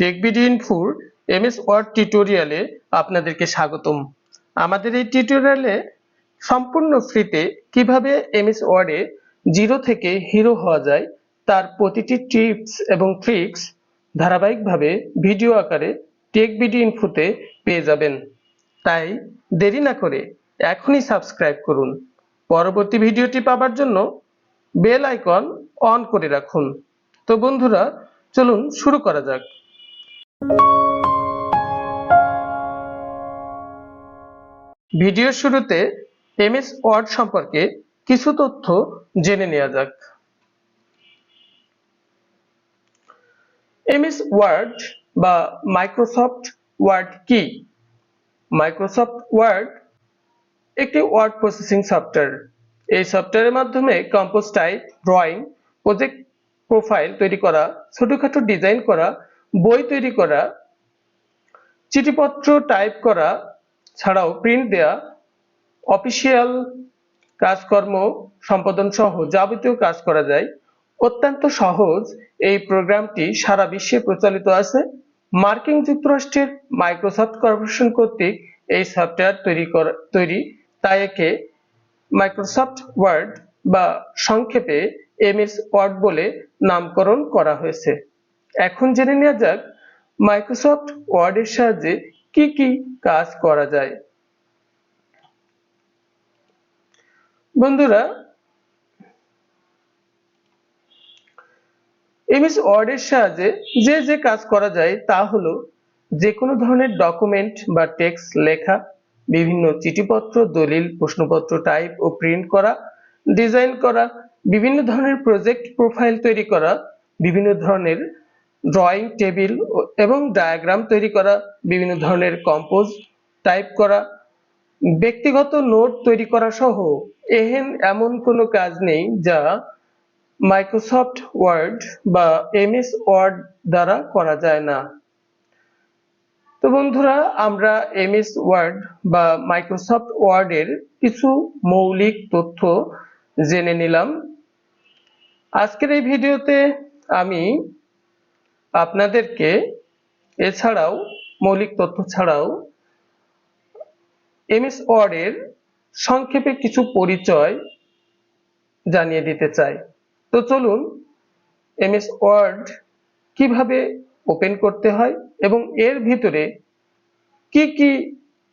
TechBD ইনফোর MS word টিউটোরিয়ালে আপনাদেরকে স্বাগতম। আমাদের এই টিউটোরিয়ালে সম্পূর্ণ ফ্রিতে কীভাবে এমএস ওয়ার্ডে জিরো থেকে হিরো হওয়া যায়, তার প্রতিটি টিপস এবং ট্রিক্স ধারাবাহিকভাবে ভিডিও আকারে টেকবিডি ইনফোতে পেয়ে যাবেন। তাই দেরি না করে এখনই সাবস্ক্রাইব করুন। পরবর্তী ভিডিওটি পাবার জন্য বেল আইকন অন করে রাখুন। তো বন্ধুরা, চলুন শুরু করা যাক। ভিডিওর শুরুতে এমএস ওয়ার্ড সম্পর্কে কিছু তথ্য জেনে নেওয়া যাক। এমএস ওয়ার্ড বা মাইক্রোসফট ওয়ার্ড কি? মাইক্রোসফট ওয়ার্ড একটি ওয়ার্ড প্রসেসিং সফটওয়্যার। এই সফটওয়্যারের মাধ্যমে compose type, drawing, project profile তৈরি করা, ছোটখাটো ডিজাইন করা বই তৈরি করা, চিঠিপত্র টাইপ করা ছাড়াও প্রিন্ট দেয়া, অফিসিয়াল কাজকর্ম সম্পাদন সহ যাবতীয় কাজ করা যায়। অত্যন্ত সহজ এই প্রোগ্রামটি সারা বিশ্বে প্রচলিত আছে। মার্কিন যুক্তরাষ্ট্রের মাইক্রোসফট কর্পোরেশন কর্তৃক এই সফটওয়্যার তৈরি তৈরি। তাই একে মাইক্রোসফট ওয়ার্ড বা সংক্ষেপে এমএস ওয়ার্ড বলে নামকরণ করা হয়েছে। এখন জেনে নেওয়া যাক মাইক্রোসফট ওয়ার্ডের সাহায্যে কি কি কাজ করা যায়। বন্ধুরা, এমএস ওয়ার্ডের সাহায্যে যে যে কাজ করা যায় তা হলো যে কোনো ধরনের ডকুমেন্ট বা টেক্সট লেখা, বিভিন্ন চিঠিপত্র, দলিল, প্রশ্নপত্র টাইপ ও প্রিন্ট করা ডিজাইন করা, বিভিন্ন ধরনের প্রজেক্ট প্রোফাইল তৈরি করা, বিভিন্ন ধরনের ড্রয়িং টেবিল এবং ডায়াগ্রাম তৈরি করা, বিভিন্ন ধরনের কম্পোজ টাইপ করা, ব্যক্তিগত নোট তৈরি করা সহ এহেন এমন কোনো কাজ নেই যা মাইক্রোসফট ওয়ার্ড বা এমএস ওয়ার্ড দ্বারা করা যায় না। তো বন্ধুরা, আমরা এমএস ওয়ার্ড বা মাইক্রোসফট ওয়ার্ডের কিছু মৌলিক তথ্য জেনে নিলাম। আজকের এই ভিডিওতে আমি আপনাদেরকে এছাড়াও মৌলিক তথ্য ছাড়াও এমএস ওয়ার্ডের সংক্ষেপে কিছু পরিচয় জানিয়ে দিতে চাই। তো চলুন, এমএস ওয়ার্ড কীভাবে ওপেন করতে হয় এবং এর ভিতরে কি কি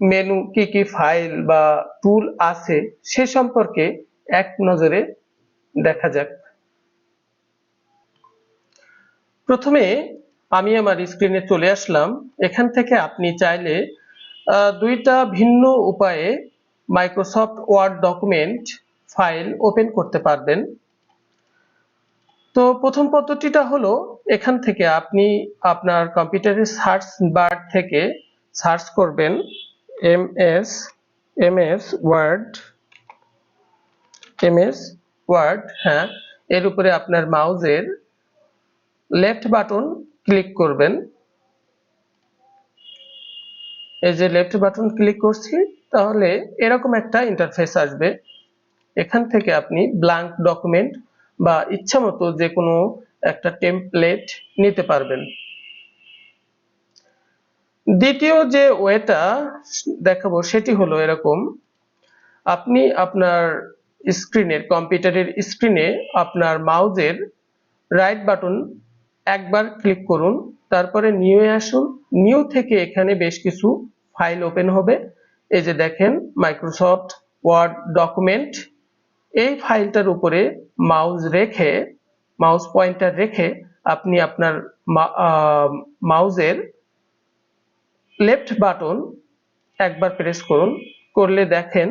মেনু, কি কি ফাইল বা টুল আছে সে সম্পর্কে এক নজরে দেখা যাক। প্রথমে আমি আমার স্ক্রিনে চলে আসলাম। এখান থেকে আপনি চাইলে দুইটা ভিন্ন উপায়ে Microsoft word document file open করতে পারবেন। তো প্রথম পদ্ধতিটা হলো, এখান থেকে আপনি আপনার কম্পিউটারের সার্চ বার থেকে সার্চ করবেন। M S M S word M S word হ্যাঁ এর উপরে আপনার মাউজের লেফট বাটন ক্লিক করবেন। এই যে লেফট বাটন ক্লিক করছি, তাহলে এরকম একটা ইন্টারফেস আসবে। এখান থেকে আপনি ব্ল্যাঙ্ক ডকুমেন্ট বা ইচ্ছা মতো যে কোনো একটা টেমপ্লেট নিতে পারবেন। দ্বিতীয় যে ওয়েটা দেখাবো, সেটি হলো এরকম। আপনি আপনার স্ক্রিনের কম্পিউটারের স্ক্রিনে আপনার মাউজের রাইট বাটন একবার ক্লিক করুন, তারপরে নিউ এ আসুন। নিউ থেকে এখানে বেশ কিছু ফাইল ওপেন হবে। এই যে দেখেন মাইক্রোসফট ওয়ার্ড ডকুমেন্ট এই ফাইলটার উপরে মাউস রেখে মাউস পয়েন্টার রেখে আপনি আপনার মাউজের লেফট বাটন একবার প্রেস করুন। করলে দেখেন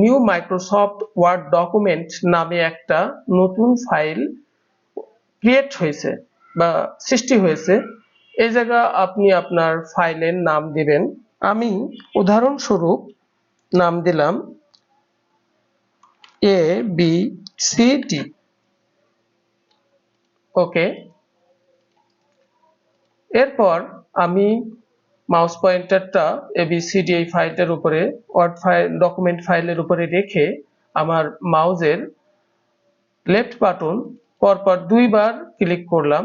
নিউ মাইক্রোসফট ওয়ার্ড ডকুমেন্ট নামে একটা নতুন ফাইল ক্রিয়েট হয়েছে। বা সৃষ্টি হয়েছে এই জায়গা আপনি আপনার ফাইলের নাম দিবেন। আমি উদাহরণস্বরূপ নাম দিলাম A B C D okay এরপর আমি মাউস পয়েন্টারটা এবিসিডি এই ফাইলটার উপরে ওয়ার্ড ফাইল ডকুমেন্ট ফাইলের উপরে রেখে আমার মাউজের লেফট বাটন পরপর দুইবার ক্লিক করলাম।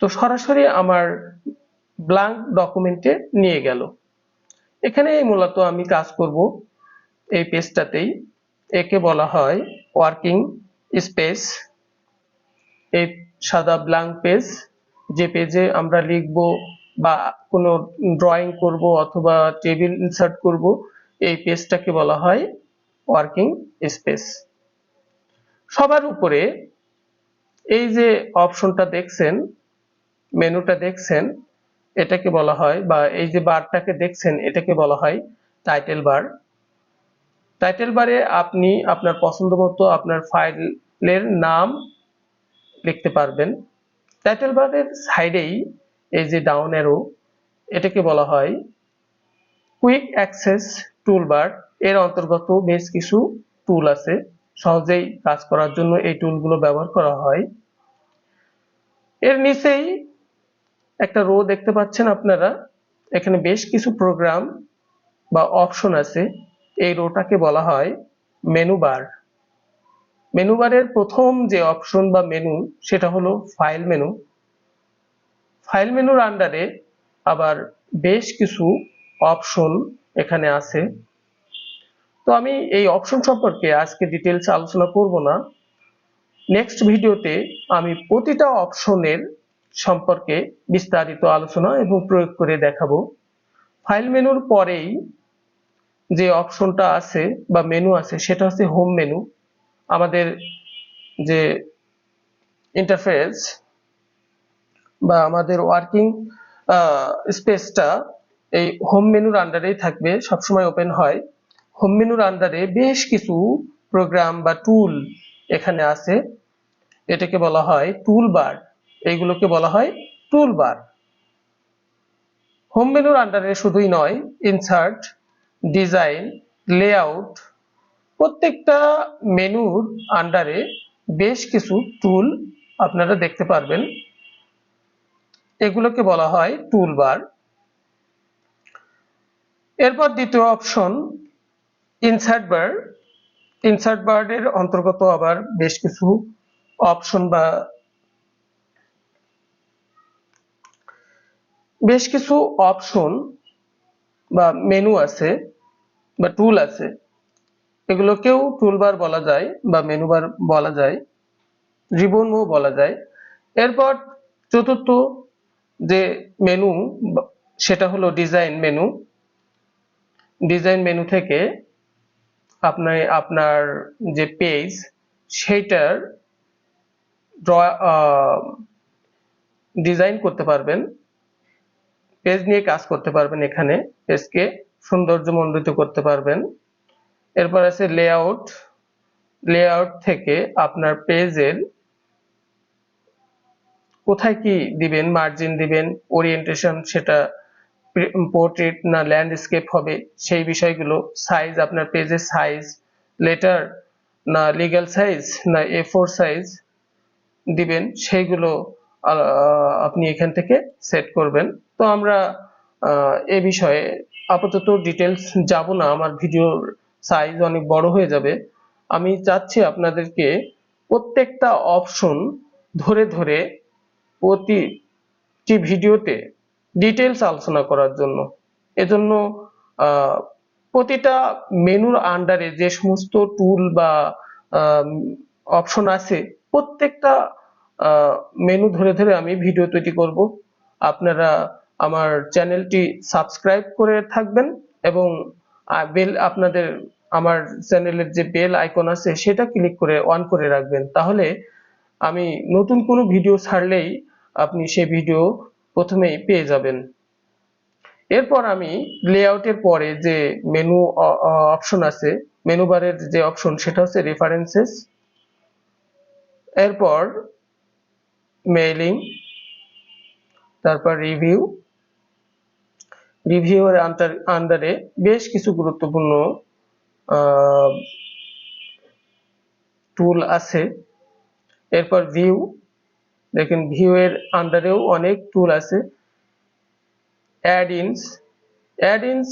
তো সরাসরি আমার ব্ল্যাঙ্ক ডকুমেন্টে নিয়ে গেল। এখানে মূলত আমি কাজ করব এই পেজটাতেই। একে বলা হয় ওয়ার্কিং স্পেস এই সাদা ব্ল্যাঙ্ক পেজ যে পেজে আমরা লিখব বা কোনো ড্রয়িং করব অথবা টেবিল ইনসার্ট করব, এই পেজটাকে বলা হয় ওয়ার্কিং স্পেস সবার উপরে এই যে অপশনটা দেখছেন মেনুটা দেখছেন, এটাকে বলা হয়, বা এই যে বারটাকে দেখছেন, এটাকে বলা হয় টাইটেল বার টাইটেল বারে আপনি আপনার পছন্দ মতো আপনার ফাইলের নাম লিখতে পারবেন। টাইটেল বারের সাইডেই এই যে ডাউন অ্যারো এটাকে বলা হয় কুইক অ্যাক্সেস টুল টুলবার এর অন্তর্গত বেশ কিছু টুল আছে, সহজেই কাজ করার জন্য এই টুলগুলো ব্যবহার করা হয়। এর নিচেই একটা রো দেখতে পাচ্ছেন আপনারা? এখানে বেশ কিছু প্রোগ্রাম বা অপশন আছে। এই রোটাকে বলা হয় মেনু বার মেনু বারের প্রথম যে অপশন বা মেনু সেটা হলো ফাইল মেনু ফাইল মেনুর আন্ডারে আবার বেশ কিছু অপশন এখানে আছে। তো আমি এই অপশন সম্পর্কে আজকে ডিটেলস আলোচনা করব না। নেক্সট ভিডিওতে আমি প্রতিটা অপশনের সম্পর্কে বিস্তারিত আলোচনা এবং প্রয়োগ করে দেখাবো। ফাইল মেনুর পরেই যে অপশনটা আছে বা মেনু আছে, সেটা হচ্ছে হোম মেনু আমাদের যে ইন্টারফেস বা আমাদের ওয়ার্কিং স্পেসটা এই হোম মেনুর আন্ডারেই থাকবে, সবসময় ওপেন হয়। হোম মেনুর আন্ডারে বেশ কিছু প্রোগ্রাম বা টুল এখানে আছে। এটাকে বলা হয় টুল বার এইগুলোকে বলা হয় টুল বার হোম মেনুর আন্ডারে শুধুই নয় ইনসার্ট ডিজাইন লেআউট প্রত্যেকটা মেনুর আন্ডারে বেশ কিছু টুল আপনারা দেখতে পারবেন। এগুলোকে বলা হয় টুল বার এরপর দ্বিতীয় অপশন ইনসার্ট বার ইনসার্ট বারের অন্তর্গত আবার বেশ কিছু অপশন বা বেশ কিছু অপশন বা মেনু আছে বা টুল আছে। এগুলোকেও টুলবার বলা যায় বা মেনু বার বলা যায় রিবনও বলা যায়। এরপর চতুর্থ যে মেনু সেটা হলো ডিজাইন মেনু ডিজাইন মেনু থেকে আপনার আপনার যে পেজ সেইটার ড্র ডিজাইন করতে পারবেন। পেজ নিয়ে কাজ করতে পারবেন এখানে। পেজকে সৌন্দর্য সৌন্দর্যমণ্ডিত করতে পারবেন। এরপর আছে লেআউট লেআউট থেকে আপনার পেজের কোথায় কি দিবেন মার্জিন দিবেন ওরিয়েন্টেশন সেটা পোর্ট্রেট না ল্যান্ডস্কেপ হবে, সেই বিষয়গুলো সাইজ আপনার পেজের সাইজ লেটার না লিগ্যাল সাইজ না এ ফোর সাইজ দিবেন, সেইগুলো আপনি এখান থেকে সেট করবেন। তো আমরা এ বিষয়ে আপাতত ডিটেলস যাব না। আমার ভিডিওর সাইজ অনেক বড় হয়ে যাবে। আমি চাচ্ছি আপনাদেরকে প্রত্যেকটা অপশন ধরে ধরে প্রতিটি ভিডিওতে ডিটেলস আলোচনা করার জন্য। এজন্য প্রতিটা মেনুর আন্ডারে যে সমস্ত টুল বা অপশন আছে, প্রত্যেকটা মেনু ধরে ধরে আমি ভিডিও তৈরি করব। আপনারা আমার চ্যানেলটি সাবস্ক্রাইব করে থাকবেন এবং বেল আপনাদের আমার চ্যানেলের যে বেল আইকন আছে সেটা ক্লিক করে অন করে রাখবেন। তাহলে আমি নতুন কোনো ভিডিও ছাড়লেই আপনি সেই ভিডিও প্রথমেই পেয়ে যাবেন। এরপর আমি লেআউটের পরে যে মেনু অপশন আছে মেনু বারের যে অপশন সেটা হচ্ছে রেফারেন্সেস এরপর মেইলিং তারপর রিভিউ রিভিউয়ের আন্ডারে বেশ কিছু গুরুত্বপূর্ণ টুল আছে। এরপর ভিউ দেখেন ভিউ এর আন্ডারেও অনেক টুল আছে। Add ins add ins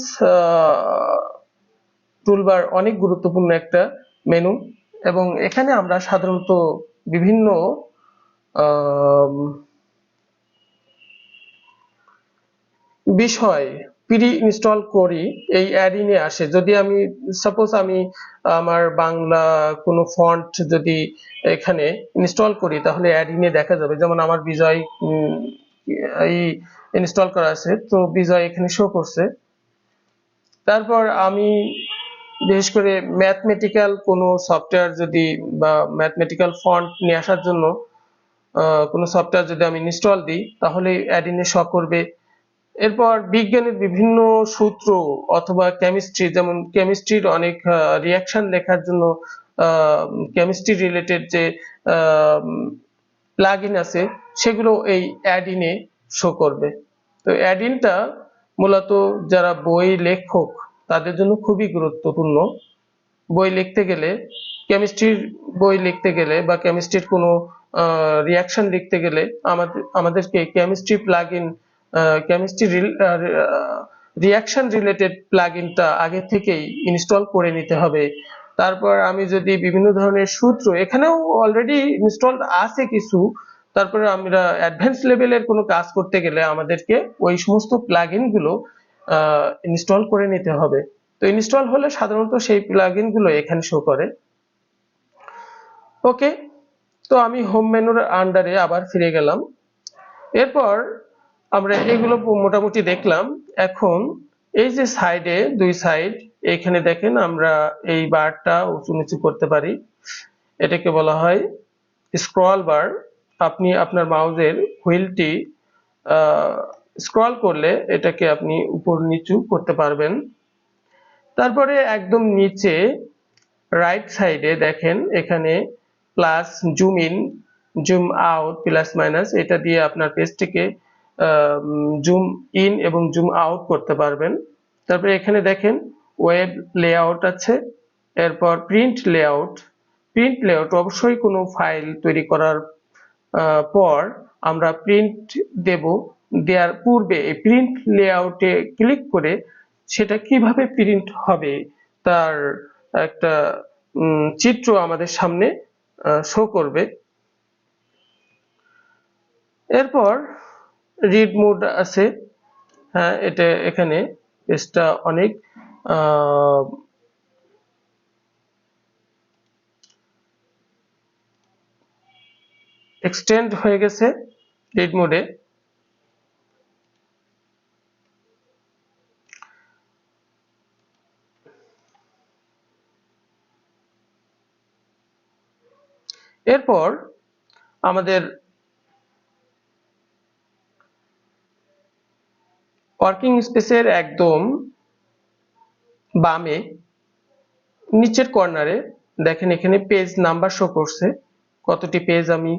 toolbar অনেক গুরুত্বপূর্ণ একটা মেনু এবং এখানে আমরা সাধারণত বিভিন্ন বিষয় প্রি ইনস্টল করি, এই অ্যাডিনে আসে। যদি আমি সাপোজ আমি আমার বাংলা কোনো ফন্ট যদি এখানে ইনস্টল করি, তাহলে অ্যাডিনে দেখা যাবে। যেমন আমার বিজয় এই ইনস্টল করা আছে, তো বিজয় এখানে শো করছে। তারপর আমি বিশেষ করে ম্যাথমেটিক্যাল কোনো সফটওয়্যার যদি বা ম্যাথমেটিক্যাল ফন্ট নিয়ে আসার জন্য কোনো সফটওয়্যার যদি আমি ইনস্টল দিই, তাহলে অ্যাডিনে শো করবে। এরপর বিজ্ঞানের বিভিন্ন সূত্র অথবা কেমিস্ট্রি যেমন কেমিস্ট্রির অনেক রিয়াকশন লেখার জন্য কেমিস্ট্রি রিলেটেড যে প্লাগইন আছে, সেগুলো এই অ্যাডিনে শো করবে। তো অ্যাডিনটা মূলত যারা বই লেখক, তাদের জন্য খুবই গুরুত্বপূর্ণ। বই লিখতে গেলে কেমিস্ট্রির বই লিখতে গেলে বা কেমিস্ট্রির কোনো রিয়াকশন লিখতে গেলে আমাদের, আমাদেরকে chemistry plugin chemistry reaction related প্লাগইনটা আগে থেকেই ইনস্টল করে নিতে হবে। তারপর আমি যদি বিভিন্ন ধরনের সূত্র, এখানেও অলরেডি ইনস্টল আছে কিছু, তারপরে আমরা অ্যাডভান্স লেভেলের কোনো কাজ করতে গেলে আমাদেরকে ওই সমস্ত প্লাগইনগুলো ইনস্টল করে নিতে হবে। তো ইনস্টল হলে সাধারণত সেই প্লাগইনগুলো এখানে শো করে। ওকে তো আমি হোম মেনুর আন্ডারে আবার ফিরে গেলাম। এরপর আমরা এগুলো মোটামুটি দেখলাম। এখন এই যে সাইডে দুই সাইড এখানে দেখেন আমরা এই বারটা উঁচু নিচু করতে পারি। এটাকে বলা হয় স্ক্রল বার আপনি আপনার মাউজের হুইলটি স্ক্রল করলে এটাকে আপনি উপর নিচু করতে পারবেন। তারপরে একদম নিচে রাইট সাইডে দেখেন এখানে plus zoom in zoom out plus minus এটা দিয়ে আপনার পেজটিকে জুম ইন এবং জুম আউট করতে পারবেন। তারপরে এখানে দেখেন ওয়েব লেআউট আছে, এরপর প্রিন্ট লেআউট প্রিন্ট লেআউট অবশ্যই কোনো ফাইল তৈরি করার পর আমরা প্রিন্ট দেব। দেওয়ার পূর্বে এই প্রিন্ট লেআউটে ক্লিক করে সেটা কীভাবে প্রিন্ট হবে, তার একটা চিত্র আমাদের সামনে শো করবে। এরপর রিড মোড আছে। হ্যাঁ এটা এখানে পেজটা অনেক এক্সটেন্ড হয়ে গেছে রিড মোডে এরপর আমাদের ওয়ার্কিং স্পেসের একদম বামে, নিচের কর্নারে দেখেন এখানে পেজ নাম্বার শো করছে। কতটি পেজ আমি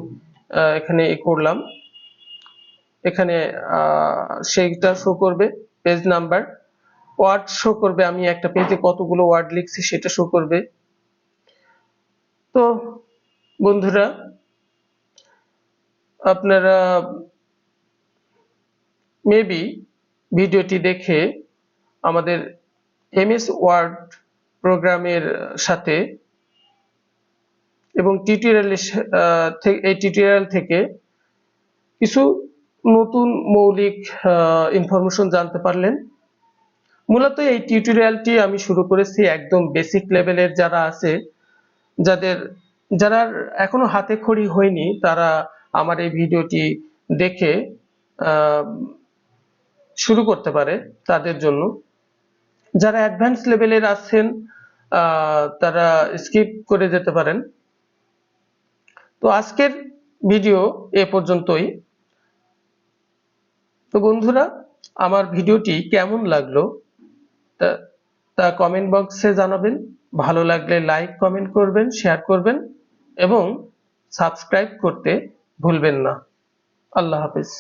এখানে এ করলাম। এখানে সেইটা শো করবে পেজ নাম্বার ওয়ার্ড শো করবে, আমি একটা পেজে কতগুলো ওয়ার্ড লিখছি সেটা শো করবে। তো বন্ধুরা, আপনারা মেবি ভিডিওটি দেখে আমাদের এমএস ওয়ার্ড প্রোগ্রামের সাথে এবং টিউটোরিয়ালের এই টিউটোরিয়াল থেকে কিছু নতুন মৌলিক ইনফরমেশন জানতে পারলেন। মূলত এই টিউটোরিয়ালটি আমি শুরু করেছি একদম বেসিক লেভেলের যারা আছে, যাদের যারা এখনও হাতে খড়ি হয়নি, তারা আমার এই ভিডিওটি দেখে শুরু করতে পারে তাদের জন্য। যারা অ্যাডভান্স লেভেলের আছেন তারা স্কিপ করে যেতে পারেন। তো আজকের ভিডিও এ পর্যন্তই। তো বন্ধুরা, আমার ভিডিওটি কেমন লাগল তা তা কমেন্ট বক্সে জানাবেন। ভালো লাগলে লাইক কমেন্ট করবেন শেয়ার করবেন। এবং সাবস্ক্রাইব করতে ভুলবেন না। আল্লাহ হাফেজ।